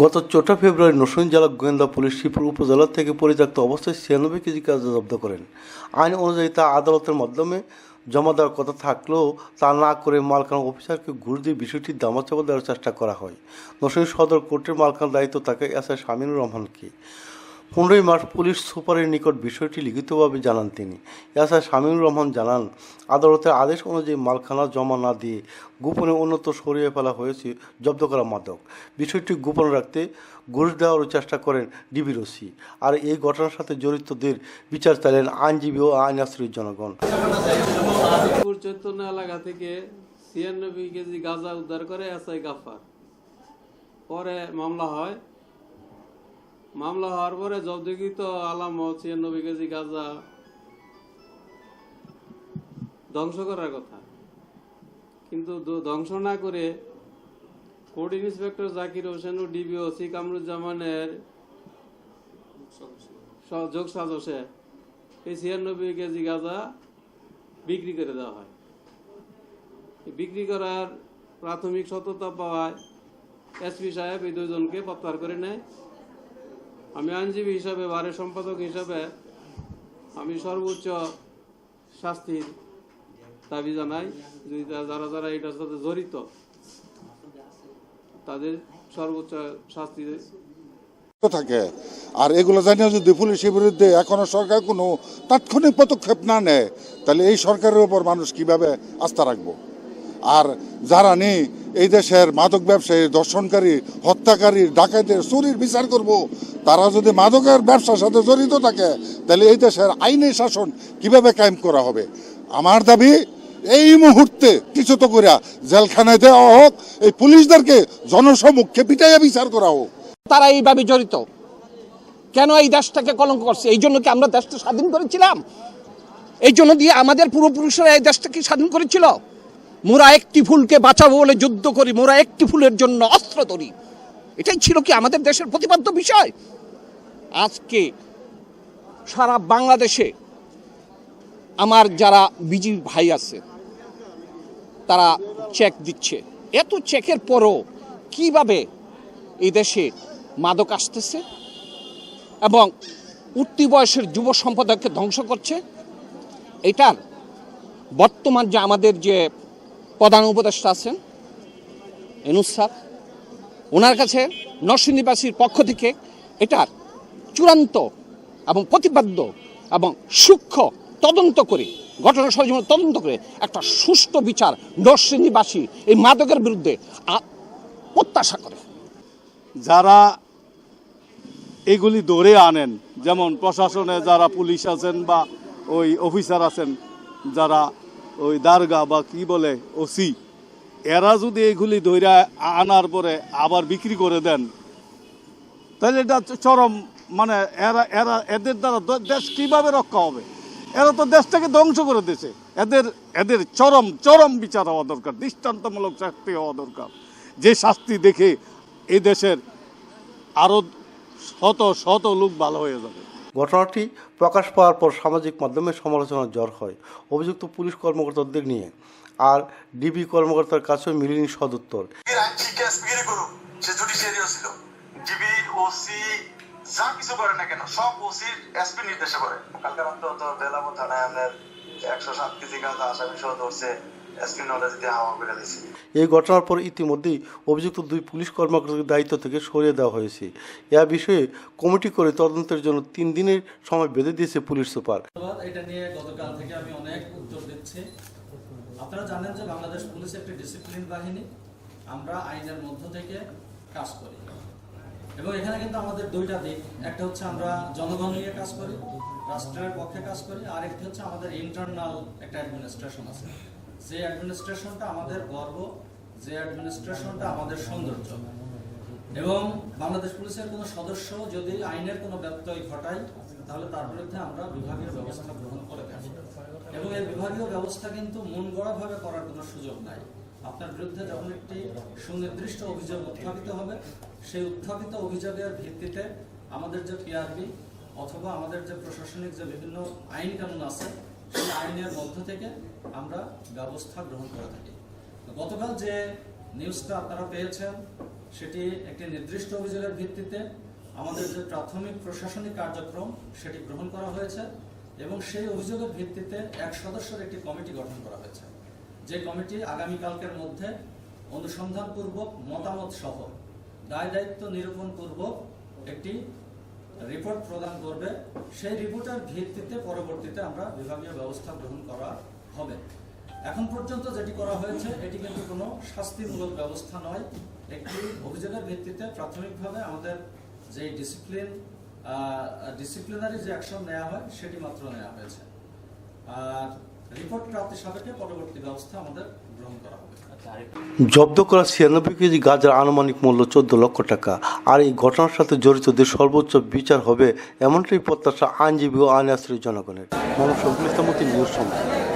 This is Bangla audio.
গত চৌঠা ফেব্রুয়ারি নরসিংহ জেলা গোয়েন্দা পুলিশ শ্রীপুর উপজেলা থেকে পরিত্যক্ত অবস্থায় ছিয়ানব্বই কেজি গাঁজা জব্দ করেন। আইন অনুযায়ী তা আদালতের মাধ্যমে জমা দেওয়ার কথা থাকলেও তা না করে মালখানা অফিসারকে ঘুষ দিয়ে বিষয়টি দামাচাপা দেওয়ার চেষ্টা করা হয়। নরসিংহ সদর কোর্টের মালখানার দায়িত্ব থাকে এস আই শামিনুর রহমানকে। পনেরোই মার্চ পুলিশ সুপারের নিকট বিষয়টি লিখিতভাবে জানান তিনি। এসআই শামীমুর রহমান জানান, আদালতের আদেশ অনুযায়ী মালখানা জমা না দিয়ে গোপনে অন্যত্র সরিয়ে ফেলা হয়েছে জব্দ করা মাদক। বিষয়টি গোপন রাখতে ঘুষ দেওয়ারও চেষ্টা করেন ডিবির ওসি আর এই ঘটনার সাথে জড়িতদের বিচার চাইলেন আইনজীবী ও আইন আশ্রয়ী জনগণ এলাকা থেকে ছিয়ানব্বই কেজি গাঁজা উদ্ধার করে এসআই গাফার পরে মামলা হয় মামলা হওয়ার পরে জব্দকৃত আলামত ছিয়ানব্বই কেজি গাঁজা। ধ্বংস করার কথা। কিন্তু ধ্বংস না করে কোর্ট ইন্সপেক্টর জাকির হোসেন ও ডিবিও সি কামরুজ্জামানের যোগ সাজসে এই ছিয়ানব্বই কেজি গাঁজা বিক্রি করে দেওয়া হয়। বিক্রি করার প্রাথমিক সততা পাওয়ায় এসপি সাহেব এই দুজনকে প্রত্যাহার করে নেয়। আমি আইনজীবী হিসাবে, বারের সম্পাদক হিসাবে আমি সর্বোচ্চ শাস্তির দাবি জানাই। যদি যারা যারা এটার সাথে জড়িত, তাদের সর্বোচ্চ শাস্তি থাকে। আর এগুলো জানিয়ে যদি পুলিশের বিরুদ্ধে এখনও সরকার কোনো তাৎক্ষণিক পদক্ষেপ না নেয়, তাহলে এই সরকারের উপর মানুষ কীভাবে আস্থা রাখব? আর যারা নেই এই দেশের মাদক ব্যবসায়ী, দর্শনকারী, হত্যাকারী, ডাকাতের চুরির বিচার করব। তারা যদি মাদকের ব্যবসার সাথে জড়িত থাকে, তাহলে এই দেশের আইনি শাসন কীভাবে কায়েম করা হবে? আমার দাবি, এই মুহূর্তে কিছু তো করিয়া জেলখানায় দেওয়া হোক, এই পুলিশদেরকে জনসমক্ষে পিটাইয়া বিচার করা হোক। তারা এইভাবে জড়িত। কেন এই দেশটাকে কলঙ্ক করছে? এই জন্য কি আমরা দেশটা স্বাধীন করেছিলাম? এই জন্য দিয়ে আমাদের পূর্বপুরুষরা এই দেশটাকে স্বাধীন করেছিল? মোরা একটি ফুলকে বাঁচাবো বলে যুদ্ধ করি, মোরা একটি ফুলের জন্য অস্ত্র তরি। এটাই ছিল কি আমাদের দেশের প্রতিপাদ্য বিষয়? আজকে সারা বাংলাদেশে আমার যারা বিজি ভাই আছে, তারা চেক দিচ্ছে। এত চেকের পরও কীভাবে এই দেশে মাদক আসতেছে এবং উঠতি বয়সের যুব সম্প্রদায়কে ধ্বংস করছে? এটার বর্তমান যে আমাদের যে প্রধান উপদেষ্টা আছেন, এনুস স্যার। ওনার কাছে নরসিংদীবাসীর পক্ষ থেকে এটার চূড়ান্ত এবং প্রতিপাদ্য এবং সূক্ষ্ম তদন্ত করে, ঘটনা সরজীবন তদন্ত করে একটা সুষ্ঠু বিচার নরসিংদীবাসী এই মাদকের বিরুদ্ধে প্রত্যাশা করে। যারা এগুলি ধরে আনেন, যেমন প্রশাসনে যারা পুলিশ আছেন বা ওই অফিসার আছেন, যারা ওই দারগা বা কি বলে, ওসি, এরা যদি এগুলি ধরে আনার পরে আবার বিক্রি করে দেন, তাহলে এটা চরম মানে এরা এরা, এদের দ্বারা দেশ কীভাবে রক্ষা হবে? এরা তো দেশটাকে ধ্বংস করে দিয়েছে। এদের এদের চরম চরম বিচার হওয়া দরকার, দৃষ্টান্তমূলক শাস্তি হওয়া দরকার। যে শাস্তি দেখে এই দেশের আরও শত শত লোক ভালো হয়ে যাবে। ঘটনাটি প্রকাশ পাওয়ার পর সামাজিক মাধ্যমে সমালোচনার জ্বর হয়। অভিযুক্ত পুলিশ কর্মকর্তাদের নিয়ে আর ডিবি কর্মকর্তার কাছেও মিলেনি সদুত্তর। এর আইন শিক্ষা এসপিগিরি করুক, সে জুডিশিয়ারিও ছিল। ডিবি ওসি যা কিছু করে না কেন, সব ওসির এসপি নির্দেশে করে। কালকে রাত্রে তো বেলাবো থানায় আপনার একশো সাত কেজি গাঁজা আসামি সহ ধরছে। এই ঘটনার পর ইতিমধ্যেই অভিযুক্ত দুই পুলিশ কর্মকর্তাকে দায়িত্ব থেকে সরিয়ে দেওয়া হয়েছে। এ বিষয়ে কমিটি করে তদন্তের জন্য তিন দিনের সময় বেঁধে দিয়েছে পুলিশ সুপার। এটা নিয়ে গতকাল থেকে আমি অনেক উত্তর দিচ্ছি আপনারা জানেন যে বাংলাদেশ পুলিশ একটি ডিসিপ্লিন বাহিনী। আমরা আইনের মধ্য থেকে কাজ করি। এবং এখানে কিন্তু আমাদের দুইটা দিক। একটা হচ্ছে আমরা জনগণ নিয়ে কাজ করি রাষ্ট্রের পক্ষে কাজ করি আর একটি হচ্ছে আমাদের ইন্টারনাল একটা অ্যাডমিনিস্ট্রেশন আছে। যে অ্যাডমিনিস্ট্রেশনটা আমাদের গর্ব, যে অ্যাডমিনিস্ট্রেশনটা আমাদের সৌন্দর্য। এবং বাংলাদেশ পুলিশের কোনো সদস্য যদি আইনের কোনো ব্যত্যয় ঘটায়, তাহলে তার বিরুদ্ধে আমরা বিভাগীয় ব্যবস্থা গ্রহণ করে থাকি। এবং এই বিভাগীয় ব্যবস্থা কিন্তু মন গড়াভাবে করার কোনো সুযোগ নাই। আপনার বিরুদ্ধে যখন একটি সুনির্দিষ্ট অভিযোগ উত্থাপিত হবে, সেই উত্থাপিত অভিযোগের ভিত্তিতে আমাদের যে পিআরবি অথবা আমাদের যে প্রশাসনিক যে বিভিন্ন আইন কানুন আছে সেই আইনের মধ্য থেকে আমরা ব্যবস্থা গ্রহণ করে থাকি। গতকাল যে নিউজটা আপনারা পেয়েছেন, সেটি একটি নির্দিষ্ট অভিযোগের ভিত্তিতে আমাদের যে প্রাথমিক প্রশাসনিক কার্যক্রম, সেটি গ্রহণ করা হয়েছে এবং সেই অভিযোগের ভিত্তিতে এক সদস্যের একটি কমিটি গঠন করা হয়েছে। যে কমিটি আগামীকালকের মধ্যে অনুসন্ধানপূর্বক মতামত সহ দায় দায়িত্ব নিরূপণ পূর্বক একটি রিপোর্ট প্রদান করবে, সেই রিপোর্টের ভিত্তিতে পরবর্তীতে আমরা বিভাগীয় ব্যবস্থা গ্রহণ করা হবে। এখন পর্যন্ত যেটি করা হয়েছে, এটি কিন্তু কোনো শাস্তিমূলক ব্যবস্থা নয়। একটি অভিযোগের ভিত্তিতে প্রাথমিকভাবে আমাদের যে ডিসিপ্লিন ডিসিপ্লিনারি যে অ্যাকশন নেওয়া হয়, সেটি মাত্র নেওয়া হয়েছে। আর রিপোর্ট প্রাপ্তি সাপেক্ষে পরবর্তী ব্যবস্থা আমাদের গ্রহণ করা হবে। জব্দ করা ছিয়ানব্বই কেজি গাজার আনুমানিক মূল্য চোদ্দ লক্ষ টাকা। আর এই ঘটনার সাথে জড়িতদের সর্বোচ্চ বিচার হবে এমনটাই প্রত্যাশা আইনজীবী ও আইন আশ্রয় জনগণের। মানুষ নিউজ